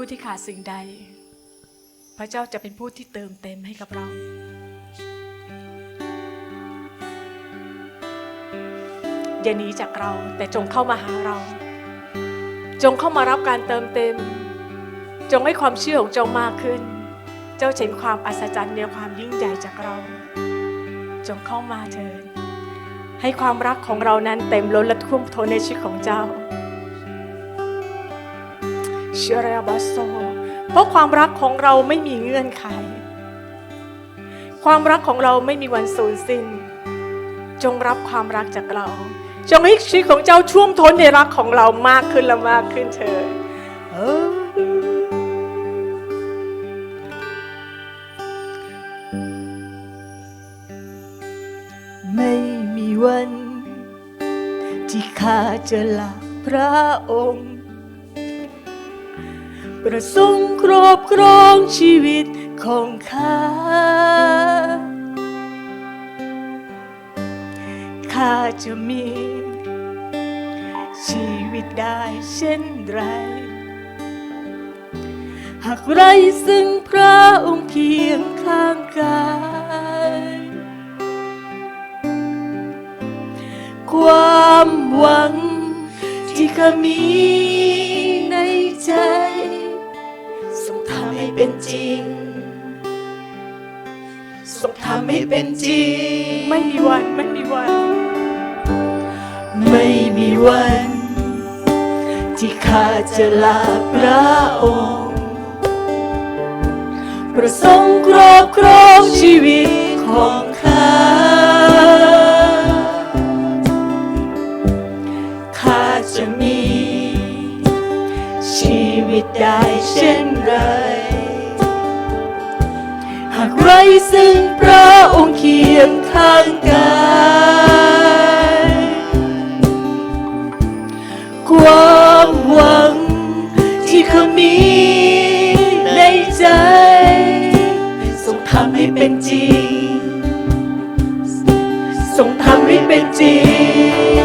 ผู้ที่ขาดสิ่งใด พระเจ้าจะเป็นผู้ที่เติมเต็มให้กับเราอย่าหนีจากเราแต่จงเข้ามาหาเรา จงเข้ามารับการเติมเต็ม จงให้ความเชื่อของเจ้ามากขึ้น เจ้าเห็นความอัศจรรย์ในความยิ่งใหญ่จากเรา จงเข้ามาเถิดให้ความรักของเรานั้นเต็มล้นและท่วมท้นในชีวิตของเจ้า เชื่อเรียบาโซเพราะความรักของเราไม่มีเงื่อนไข ความรักของเราไม่มีวันสูญสิ้น จงรับความรักจากเรา จงให้ชีวิตของเจ้าท่วมท้นในรักของเรามากขึ้นและมากขึ้นเถิดไม่มีวัน ที่ข้าจะละพระองค์ ประสงค์ครอบครองชีวิตของข้า ข้าจะมี ชีวิตได้เช่นไร หากไรซึ่งพระองค์เคียงข้างกายความหวังที่ข้ามี เป็นจริงส่งทำให้เป็นจริง ไม่มีวัน ไม่มีวัน ไม่มีวัน ที่ข้าจะลาพระองค์ ประสงค์ครอบครองชีวิตของข้า ข้าจะมี ชีวิตได้เช่น รหากไรซึ่งพระองค์เคียงข้างกายความหวังที่เขามีในใจส่งทำให้เป็นจริงส่งทำให้เป็นจริง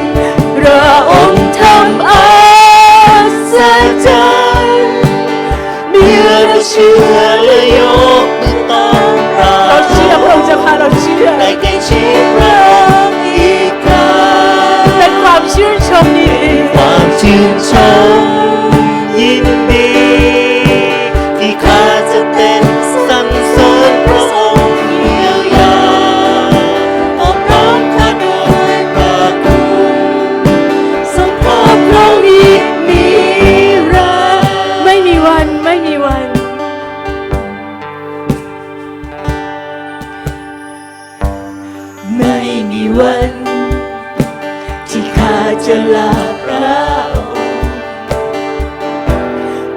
พระองค์ทำอาศจร พาเ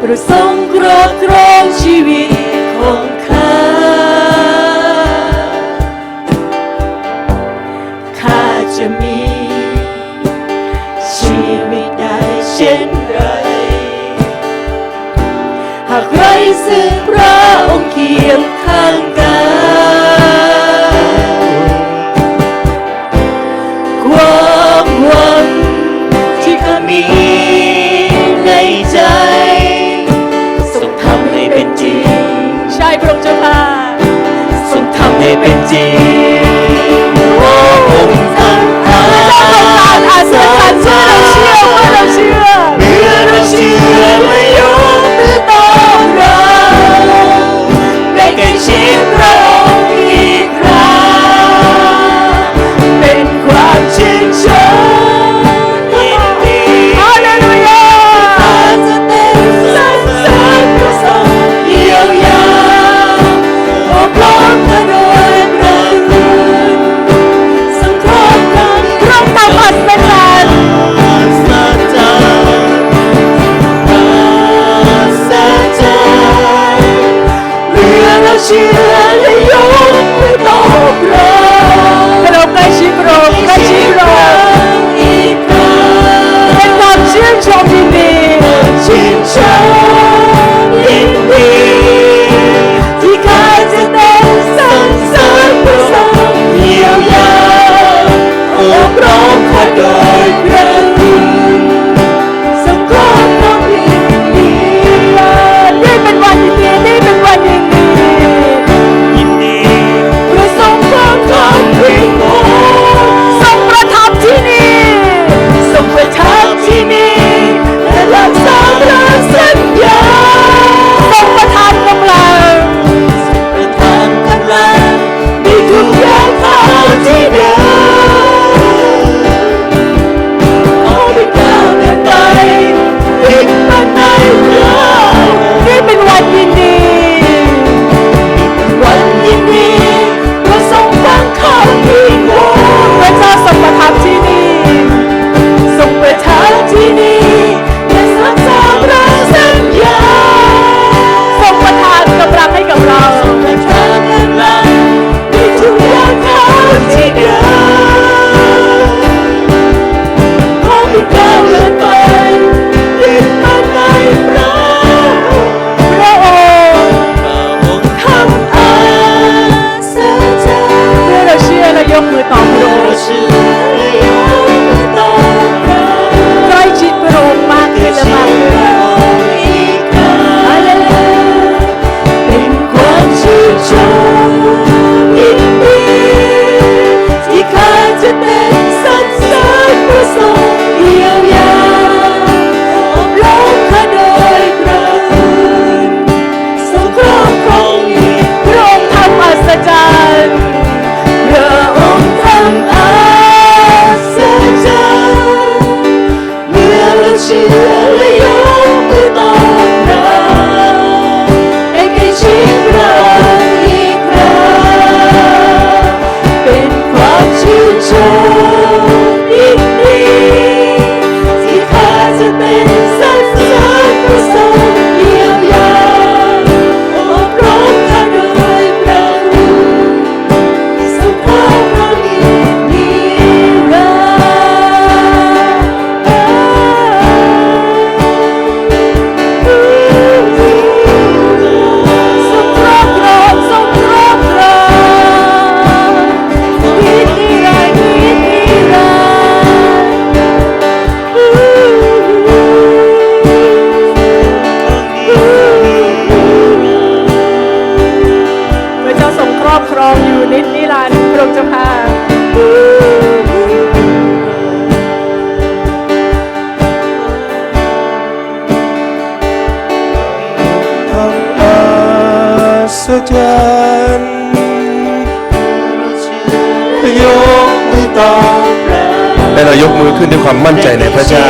ประสงค์ครอบครองชีวิตของข้า ข้าจะมี ชีวิตได้เช่นไร หากไรซึ่งพระองค์เคียงข้างำ และเรายกมือขึ้นด้วยความมั่นใจในพระเจ้า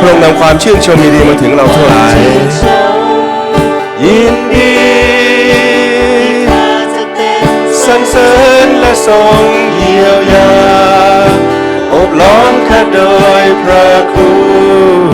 พระองค์นำความชื่นชมยินดีมาถึงเราทั้งหลาย ยินดีสรรเสริญและทรงเยียวยา อบล้อมข้าโดยพระคุณ